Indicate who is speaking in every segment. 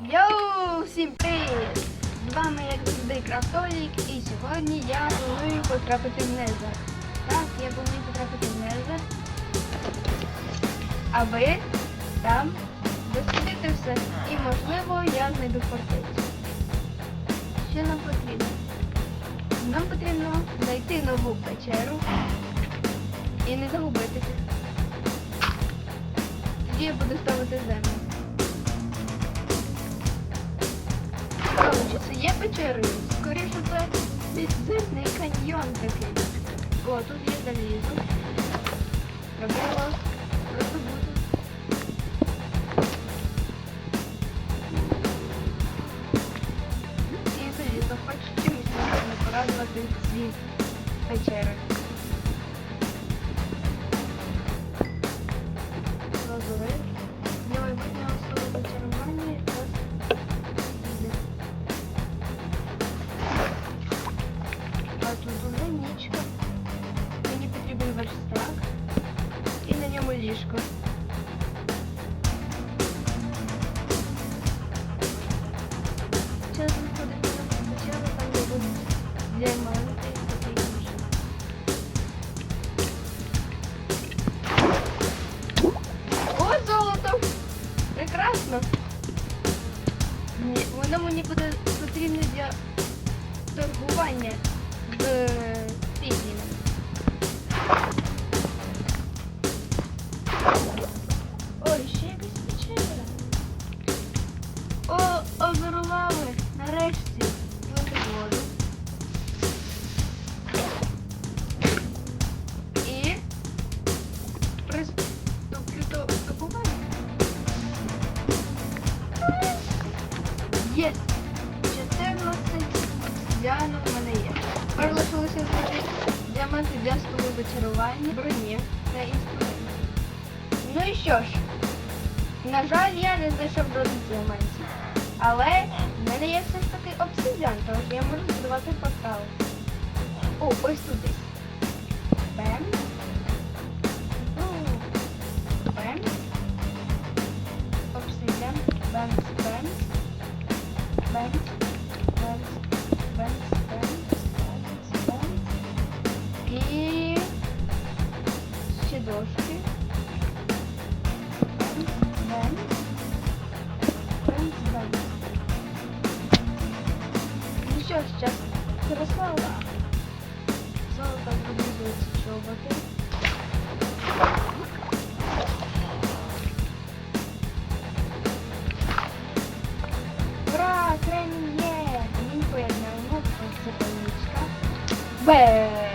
Speaker 1: Йоу, всім привіт! З вами як завжди Крафтолік і сьогодні я планую потрапити в Незер. Так, я планую потрапити в Незер. А ви там дослідите все. І можливо я знайду фортецю. Що нам потрібно? Нам потрібно знайти нову печеру і не загубитися. Тоді я буду ставити землю. Коротше, це є печерою. Скоріше це підземний каньйон такий. О, тут є залізо. Треба Ні, воно мені буде потрібно для торгування з пізнінами. Діаманти для столу зачарування, броні та інструментів. Ну і що ж, на жаль, я не знайшов жодних діамантів. Але в мене є все ж таки обсидіан, тож я можу збудувати портал. О, ось тут десь. Бем. Що час зросла. Золото продовжується чоботи. Ура, кремінь є! Він поєднання, це панічка. Бе!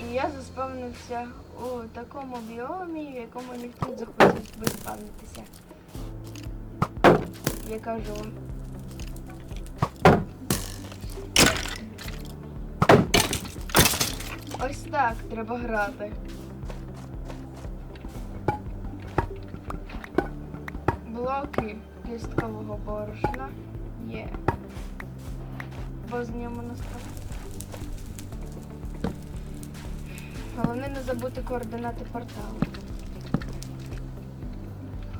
Speaker 1: І я заспавнився у такому біомі, в якому ніхто не захотів виспавнитися. Я кажу. Ось так треба грати. Блоки кісткового борошна є. Бо з ньому насправді. Головне не забути координати порталу.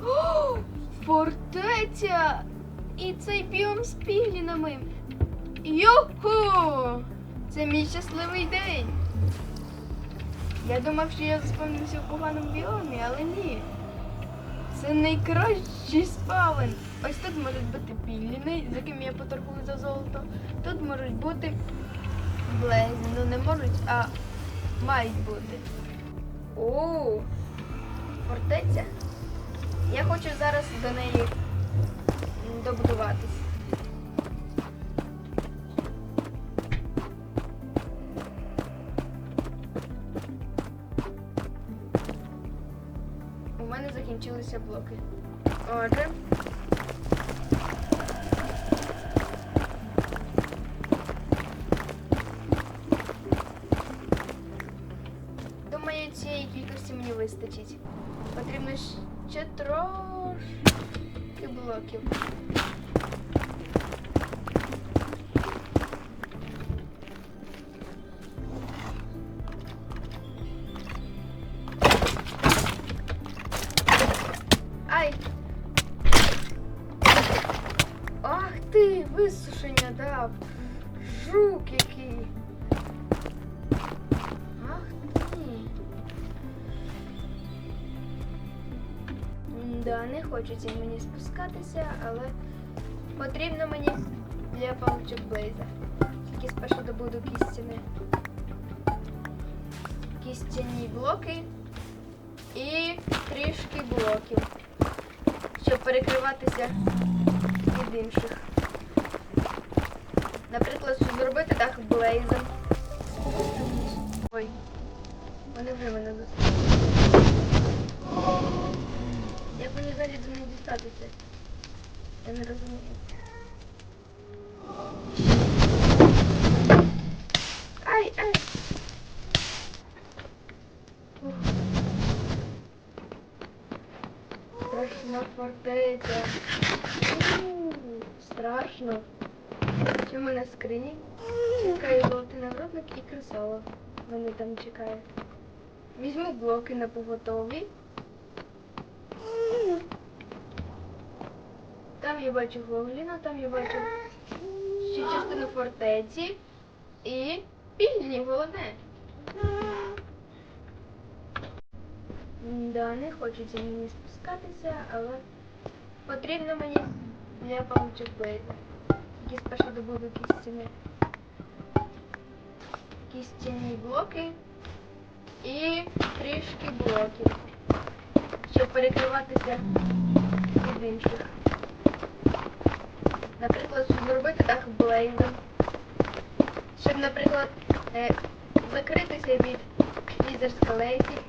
Speaker 1: О, фортеця! І цей біом з піглінами. Юху! Це мій щасливий день. Я думав, що я заспавнився в поганому біомі, але ні. Це найкращий спавен. Ось тут можуть бути пігліни, з якими я поторгую за золото. Тут можуть бути блезні. Ну не можуть, а мають бути. О, фортеця. Я хочу зараз до неї добудуватись. закінчилися блоки. Отже. цієї кількості мені вистачить. вистачить. Потрібно ще трошки блоків. Висушення! Жук який! Ах ти! Да, не хочеться мені спускатися, але потрібно мені для паучок Блейза. Тільки спершу добуду кістяни. Кістяні блоки і трішки блоків, щоб перекриватися від інших. Наприклад, щоб Блейзом. Ой, вони вже мене заставили. Як мені взагалі до них дістатися? Я не розумію. Ай, ай! Ух. Страшна фортеця. Страшно. Що в мене скрині? Золотий нагробник і кресало. Вони там чекають. Візьму блоки на поготові. Там я бачу Гогліна, там я бачу ще частину фортеці і пільні головне. Да, не хочеться мені спускатися, але потрібно мені для паучок Блейза. Які спершу добуду кістяни. Кістяні блоки і трішки блоків, щоб перекриватися від інших. Наприклад, щоб зробити дах блейзом. Щоб, наприклад, е, закритися від скелетів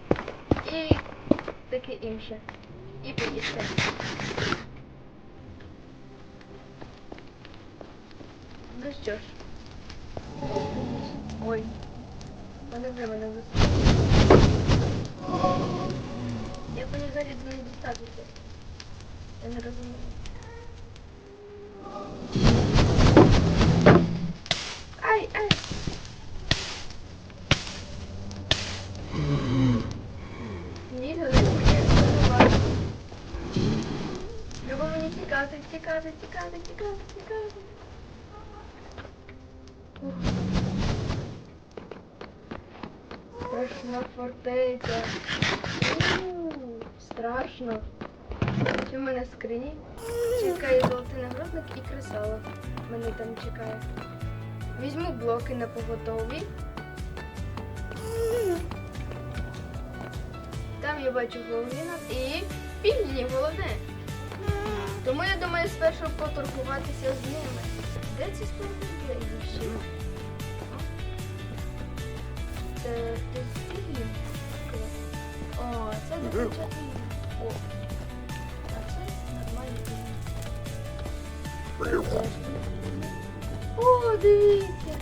Speaker 1: і таке інше. І поїсти. Ну що ж. Ой. Вони вже мене заставили. Як мені взагалі до них дістатися? Я не розумію. Ай, ай. Ні, не хочу. Треба мені тікати, тікати, тікати, тікати, тікати. Ух. Страшна фортеця. У, Страшно. В мене скрині? Чекає золотий нагрудник і кресало. Мене там чекає. Візьму блоки на поготові. Там я бачу Гогліна і пільні головне. Тому я думаю спершу поторгуватися з ними. Де ці справедливіші? Хтось? О, це дитячий. О. А це нормальний. О, дивіться.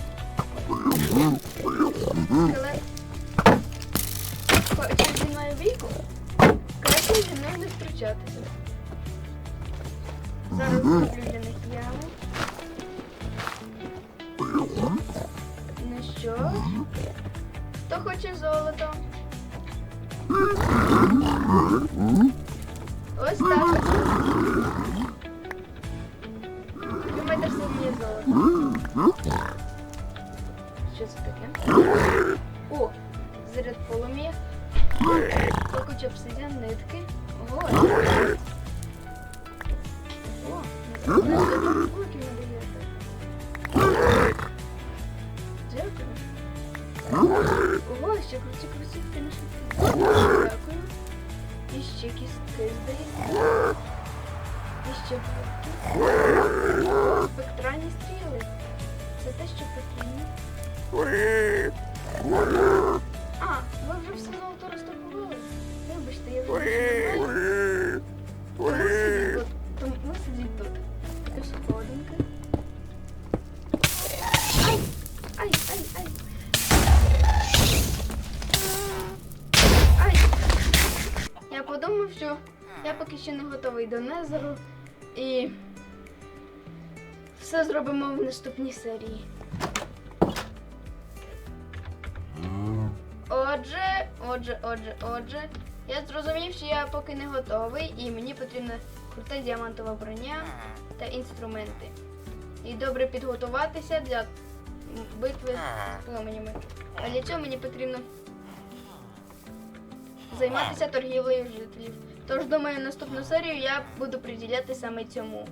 Speaker 1: Скелет. Краще зі мною не втручатися. Зараз Ось так. Все золото. Що це таке? О, заряд полум'я. Куча обсидіан, нитки. Ого. О, Ого, ще круті круті конечно. Дякую. І ще кістки здається. І ще блоки. Спектральні стріли. Це те, що потрібно. І все зробимо в наступній серії. Отже, отже, отже, отже, я зрозумів, що я поки не готовий і мені потрібна крута діамантова броня та інструменти. І добре підготуватися для битви з племенями. А для цього мені потрібно займатися торгівлею жителів. Тож, думаю, наступну серію я буду приділяти саме цьому.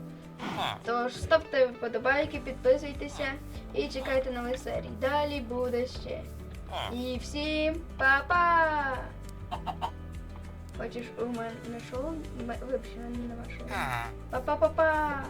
Speaker 1: Тож ставте вподобайки, підписуйтеся і чекайте нових серій. Далі буде ще. І всім па-па! Хочеш у мене на шоу? Вибач, у мене нема. Па-па-па-па!